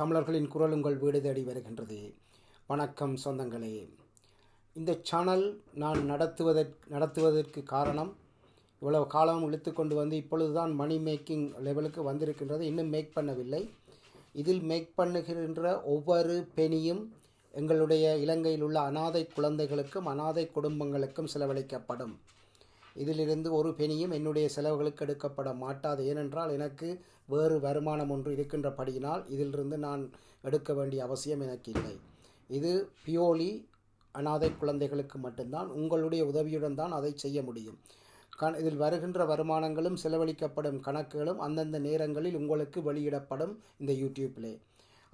தமிழர்களின் குரல் உங்கள் வீடு தேடி வருகின்றது. வணக்கம் சொந்தங்களே. இந்த சேனல் நான் நடத்துவதற்கு நடத்துவதற்கு காரணம் இவ்வளவு காலம் இழுத்து கொண்டு வந்து இப்பொழுது தான் மணி மேக்கிங் லெவலுக்கு வந்திருக்கின்றது. இன்னும் மேக் பண்ணவில்லை. இதில் மேக் பண்ணுகின்ற ஒவ்வொரு பெனியும் எங்களுடைய இலங்கையில் உள்ள அனாதை குழந்தைகளுக்கும் அனாதை குடும்பங்களுக்கும் செலவழிக்கப்படும். இதிலிருந்து ஒரு பெனியும் என்னுடைய செலவுகளுக்கு எடுக்கப்பட மாட்டாது. ஏனென்றால் எனக்கு வேறு வருமானம் ஒன்று இருக்கின்றபடியினால் இதிலிருந்து நான் எடுக்க வேண்டிய அவசியம் எனக்கு இல்லை. இது பியோலி அனாதை குழந்தைகளுக்கு மட்டும்தான். உங்களுடைய உதவியுடன் தான் அதை செய்ய முடியும். கண் இதில் வருகின்ற வருமானங்களும் செலவழிக்கப்படும் கணக்குகளும் அந்தந்த நேரங்களில் உங்களுக்கு வெளியிடப்படும் இந்த யூடியூப்பிலே.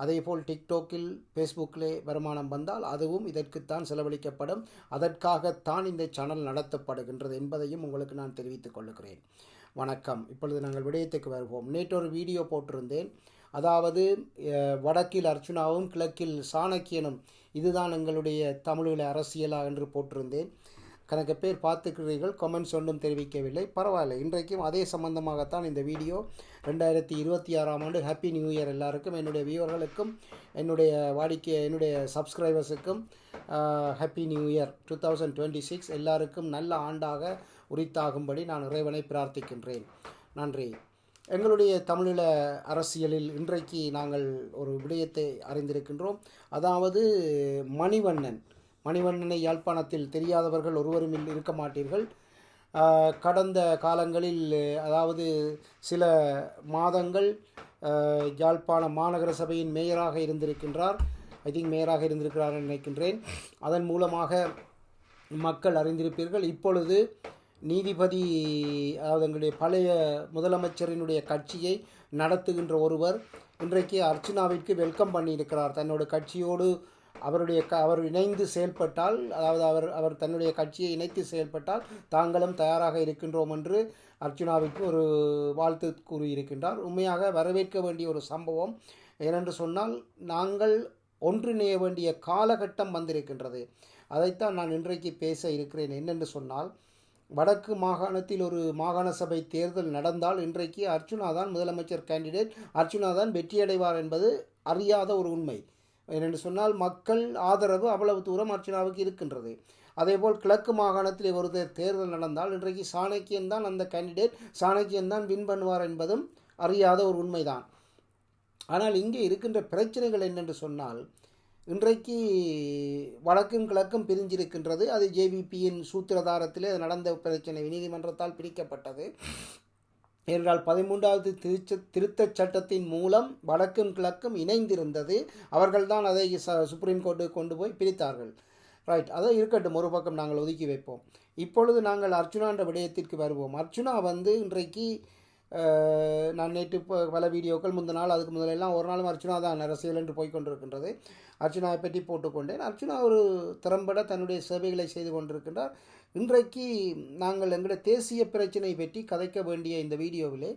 அதேபோல் டிக்டோக்கில் ஃபேஸ்புக்கிலே வருமானம் வந்தால் அதுவும் இதற்குத்தான் செலவழிக்கப்படும். அதற்காகத்தான் இந்த சேனல் நடத்தப்படுகின்றது என்பதையும் உங்களுக்கு நான் தெரிவித்துக் கொள்ளுகிறேன். வணக்கம். இப்பொழுது நாங்கள் விடயத்துக்கு வருவோம். நேற்று ஒரு வீடியோ போட்டிருந்தேன். அதாவது வடக்கில் அர்ச்சுனாவும் கிழக்கில் சாணக்கியனும் இதுதான் எங்களுடைய தமிழில் அரசியலா என்று போட்டிருந்தேன். கணக்கு பேர் பார்த்துக்கிறீர்கள் கமெண்ட்ஸ் ஒன்றும் தெரிவிக்கவில்லை. பரவாயில்லை இன்றைக்கும் அதே சம்பந்தமாகத்தான் இந்த வீடியோ. ரெண்டாயிரத்தி இருபத்தி ஆறாம் ஆண்டு ஹாப்பி நியூ இயர் எல்லாருக்கும் என்னுடைய வியூவர்களுக்கும் என்னுடைய வாடிக்கை என்னுடைய சப்ஸ்கிரைபர்ஸுக்கும் happy new year two thousand twenty six எல்லாருக்கும் நல்ல ஆண்டாக உரித்தாகும்படி நான் இறைவனை பிரார்த்திக்கின்றேன். நன்றி. எங்களுடைய தமிழீழ அரசியலில் இன்றைக்கு நாங்கள் ஒரு விடயத்தை அறிந்திருக்கின்றோம். அதாவது மணிவண்ணன். மணிவண்ணனை யாழ்ப்பாணத்தில் தெரியாதவர்கள் ஒருவரும் இருக்க மாட்டீர்கள். கடந்த காலங்களில் அதாவது சில மாதங்கள் யாழ்ப்பாண மாநகர சபையின் மேயராக இருந்திருக்கின்றார். ஐ திங்க் மேயராக இருந்திருக்கிறார் நினைக்கின்றேன். அதன் மூலமாக மக்கள் அறிந்திருப்பீர்கள். இப்பொழுது நீதிபதி அதாவது எங்களுடைய பழைய முதலமைச்சரினுடைய கட்சியை நடத்துகின்ற ஒருவர் இன்றைக்கு அர்ச்சனாவிற்கு வெல்கம் பண்ணியிருக்கிறார். தன்னோட கட்சியோடு அவருடைய க அவர் இணைந்து செயல்பட்டால் அதாவது அவர் அவர் தன்னுடைய கட்சியை இணைத்து செயல்பட்டால் தாங்களும் தயாராக இருக்கின்றோம் என்று அர்ச்சுனாவிற்கு ஒரு வாழ்த்து கூறியிருக்கின்றார். உண்மையாக வரவேற்க வேண்டிய ஒரு சம்பவம் ஏனென்று சொன்னால் நாங்கள் ஒன்றிணைய வேண்டிய காலகட்டம் வந்திருக்கின்றது. அதைத்தான் நான் இன்றைக்கு பேச இருக்கிறேன். என்னென்று சொன்னால் வடக்கு மாகாணத்தில் ஒரு மாகாண சபை தேர்தல் நடந்தால் இன்றைக்கு அர்ச்சுனா தான் முதலமைச்சர் கேண்டிடேட் அர்ச்சுனா தான் வெற்றியடைவார் என்பது அறியாத ஒரு உண்மை. ஏனென்று சொன்னால் மக்கள் ஆதரவு அவ்வளவு தூரம் அர்ச்சனாவுக்கு இருக்கின்றது. அதேபோல் கிழக்கு மாகாணத்தில் ஒரு தேர்தல் நடந்தால் இன்றைக்கு சாணக்கியன் தான் அந்த கேண்டிடேட் சாணக்கியன் தான் வின் பண்ணுவார் என்பதும் அறியாத ஒரு உண்மைதான். ஆனால் இங்கே இருக்கின்ற பிரச்சனைகள் என்னென்று சொன்னால் இன்றைக்கு வடக்கும் கிழக்கும் பிரிஞ்சிருக்கின்றது. அது ஜேவிபியின் சூத்திரதாரத்திலே அது நடந்த பிரச்சனை. நீதிமன்றத்தால் பிரிக்கப்பட்டது. ஏனென்றால் பதிமூன்றாவது திருச்ச திருத்தச் சட்டத்தின் மூலம் வடக்கும் கிழக்கும் இணைந்திருந்தது. அவர்கள்தான் அதை ச சுப்ரீம் கோர்ட்டுக்கு கொண்டு போய் பிரித்தார்கள். ரைட் அதை இருக்கட்டும். ஒரு பக்கம் நாங்கள் ஒதுக்கி வைப்போம். இப்பொழுது நாங்கள் அர்ச்சுனா என்ற விடயத்திற்கு வருவோம். அர்ச்சுனா வந்து இன்றைக்கு நான் நேற்று இப்போ பல வீடியோக்கள் முந்த நாள் அதுக்கு முதலெல்லாம் ஒரு நாளும் அர்ச்சுனா தான் அரசியல் என்று போய் கொண்டிருக்கின்றது அர்ச்சுனாவை பற்றி போட்டுக்கொண்டேன் அர்ச்சுனா ஒரு திறம்பட தன்னுடைய சேவைகளை செய்து கொண்டிருக்கின்றார். இன்றைக்கு நாங்கள் எங்களுடைய தேசிய பிரச்சனை பற்றி கதைக்க வேண்டிய இந்த வீடியோவிலே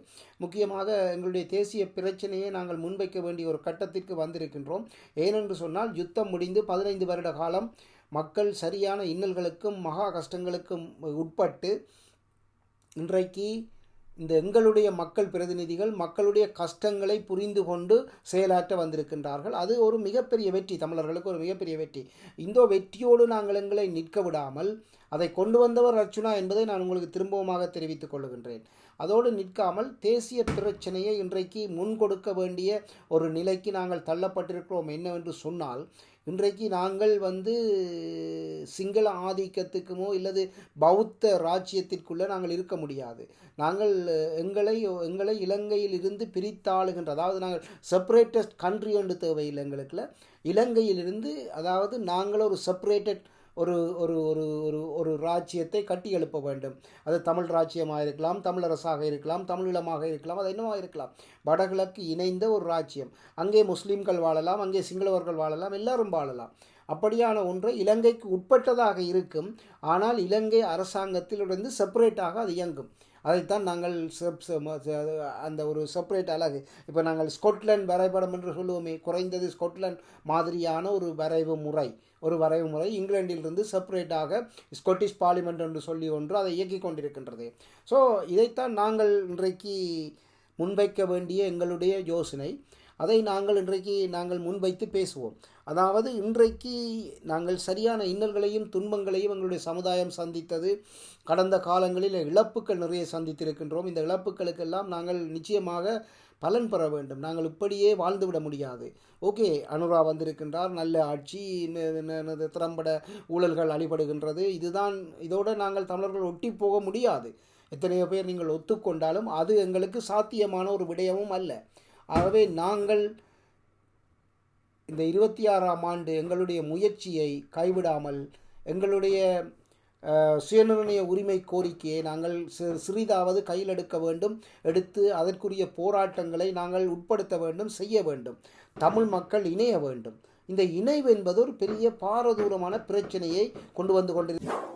முக்கியமாக எங்களுடைய தேசிய பிரச்சனையை நாங்கள் முன்வைக்க வேண்டிய ஒரு கட்டத்திற்கு வந்திருக்கின்றோம். ஏனென்று சொன்னால் யுத்தம் முடிந்து பதினைந்து வருட காலம் மக்கள் சரியான இன்னல்களுக்கும் மகா கஷ்டங்களுக்கும் உட்பட்டு இன்றைக்கு இந்த எங்களுடைய மக்கள் பிரதிநிதிகள் மக்களுடைய கஷ்டங்களை புரிந்து கொண்டு செயலாற்ற வந்திருக்கின்றார்கள். அது ஒரு மிகப்பெரிய வெற்றி. தமிழர்களுக்கு ஒரு மிகப்பெரிய வெற்றி. இந்த வெற்றியோடு நாங்கள் எங்களை நிற்க விடாமல் அதை கொண்டு வந்தவர் அர்ச்சுனா என்பதை நான் உங்களுக்கு திரும்பவுமாக தெரிவித்துக் கொள்கின்றேன். அதோடு நிற்காமல் தேசிய பிரச்சனையை இன்றைக்கு முன் கொடுக்க வேண்டிய ஒரு நிலைக்கு நாங்கள் தள்ளப்பட்டிருக்கிறோம். என்னவென்று சொன்னால் இன்றைக்கு நாங்கள் வந்து சிங்கள ஆதிக்கத்துக்குமோ இல்லது பௌத்த ராஜ்யத்திற்குள்ளே நாங்கள் இருக்க முடியாது. நாங்கள் எங்களை எங்களை இலங்கையில் இருந்து பிரித்தாளுகின்ற அதாவது நாங்கள் செப்பரேட்டட் கண்ட்ரி ஒன்று தேவையில்லை எங்களுக்குள்ள. இலங்கையிலிருந்து அதாவது நாங்கள் ஒரு செப்பரேட்டட் ஒரு ஒரு ஒரு ஒரு ஒரு ராஜ்யத்தை கட்டி எழுப்ப வேண்டும். அது தமிழ் ராஜ்யமாக இருக்கலாம் தமிழரசாக இருக்கலாம் தமிழீழமாக இருக்கலாம் அது என்னவாக இருக்கலாம். வடகிழக்கு இணைந்த ஒரு ராஜ்யம். அங்கே முஸ்லீம்கள் வாழலாம் அங்கே சிங்களவர்கள் வாழலாம் எல்லாரும் வாழலாம். அப்படியான ஒன்று இலங்கைக்கு உட்பட்டதாக இருக்கும். ஆனால் இலங்கை அரசாங்கத்திலிருந்து செப்பரேட்டாக அது இயங்கும். அதைத்தான் நாங்கள் செப் செ- ம- அந்த ஒரு செப்பரேட் அழகு. இப்போ நாங்கள் ஸ்கொட்லண்ட் வரைபடம் என்று சொல்லுவோமே குறைந்தது ஸ்கொட்லண்ட் மாதிரியான ஒரு வரைவு முறை. ஒரு வரைவு முறை. இங்கிலாந்திலிருந்து செப்பரேட்டாக ஸ்காட்டிஷ் பார்லிமெண்ட் என்று சொல்லி ஒன்று அதை இயக்கிக் கொண்டிருக்கின்றது. ஸோ இதைத்தான் நாங்கள் இன்றைக்கு முன்வைக்க வேண்டிய எங்களுடைய யோசனை. அதை நாங்கள் இன்றைக்கு நாங்கள் முன்வைத்து பேசுவோம். அதாவது இன்றைக்கு நாங்கள் சரியான இன்னல்களையும் துன்பங்களையும் எங்களுடைய சமுதாயம் சந்தித்தது கடந்த காலங்களில் இழப்புகள் நிறைய சந்தித்திருக்கின்றோம். இந்த இழப்புகளுக்கெல்லாம் நாங்கள் நிச்சயமாக பலன் பெற வேண்டும். நாங்கள் இப்படியே வாழ்ந்துவிட முடியாது. ஓகே அனுரா வந்திருக்கின்றார். நல்ல ஆட்சி திறம்பட ஊழல்கள் அழிபடுகின்றது இதுதான் இதோடு நாங்கள் தமிழர்கள் ஒட்டி போக முடியாது. எத்தனையோ பேர் நீங்கள் ஒத்துக்கொண்டாலும் அது எங்களுக்கு சாத்தியமான ஒரு விடயமும் அல்ல. ஆகவே நாங்கள் இந்த இருபத்தி ஆறாம் ஆண்டு எங்களுடைய முயற்சியை கைவிடாமல் எங்களுடைய சுயநிர்ணய உரிமை கோரிக்கையை நாங்கள் சிறிதாவது கையில் எடுக்க வேண்டும். எடுத்து அதற்குரிய போராட்டங்களை நாங்கள் உட்படுத்த வேண்டும் செய்ய வேண்டும். தமிழ் மக்கள் இணைய வேண்டும். இந்த இணைவு என்பது ஒரு பெரிய பாரதூரமான பிரச்சனையை கொண்டு வந்து கொண்டிருக்கிறது.